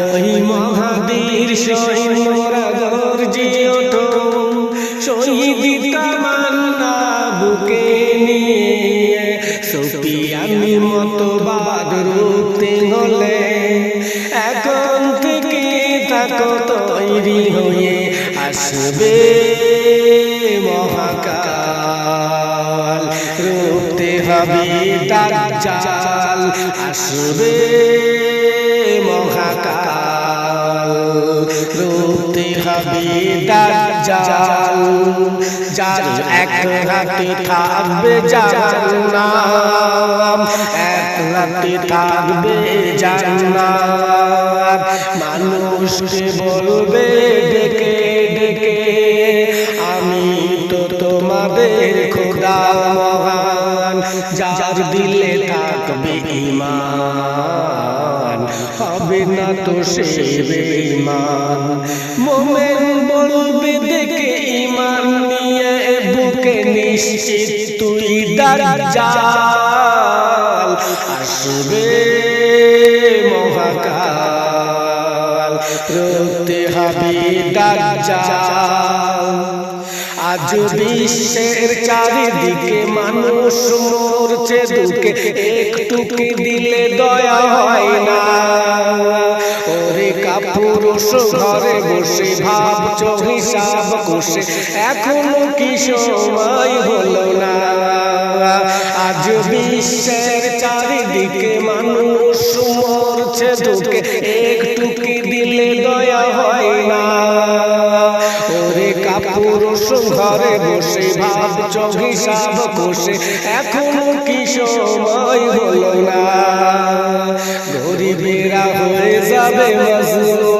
ওই মহাবীর সৈন্যরা গর্জে ওঠো। শহীদ তামান্না বুকে নিয়ে, সুফিয়ানি মতবাদ রুখতে হলে এখন থেকে থাকো তৈরি হয়ে আসবে মহাকাল। রুখতে হবে দাজ্জাল আসবে থাকবে এক হাতে থাকবে মানুষকে বলবে, ডেকে ডেকে। আমি তো তোমাদের খোদা মহান। যার দিলে থাকবে ইমান। হবে না তো সে বেঈমান। মোমেন দেখে ইমান নিয়ে বুকে নিশ্চিত তুই দাজ্জাল। আসবে মহাকাল, রুখতে হবে দাজ্জাল। আজ বিশ্বের চারিদিকে মানুষ মরছে দুঃখে একটু কি দিলে দয়া হয় না। ওরে কাপুরুষ, ঘরে বসে ভাবছ হিসাব কষে। এখনও কি সময় হলো না। আজ বিশ্বের চারিদিকে মানুষ মরছে দুঃখে একটু কি দিলে দয়া হয় ঘরে বসে ভাব ভাবছ সাব কোষে। এখন কি সময় হল না? গরিবেরা হয়ে যাবে মজনু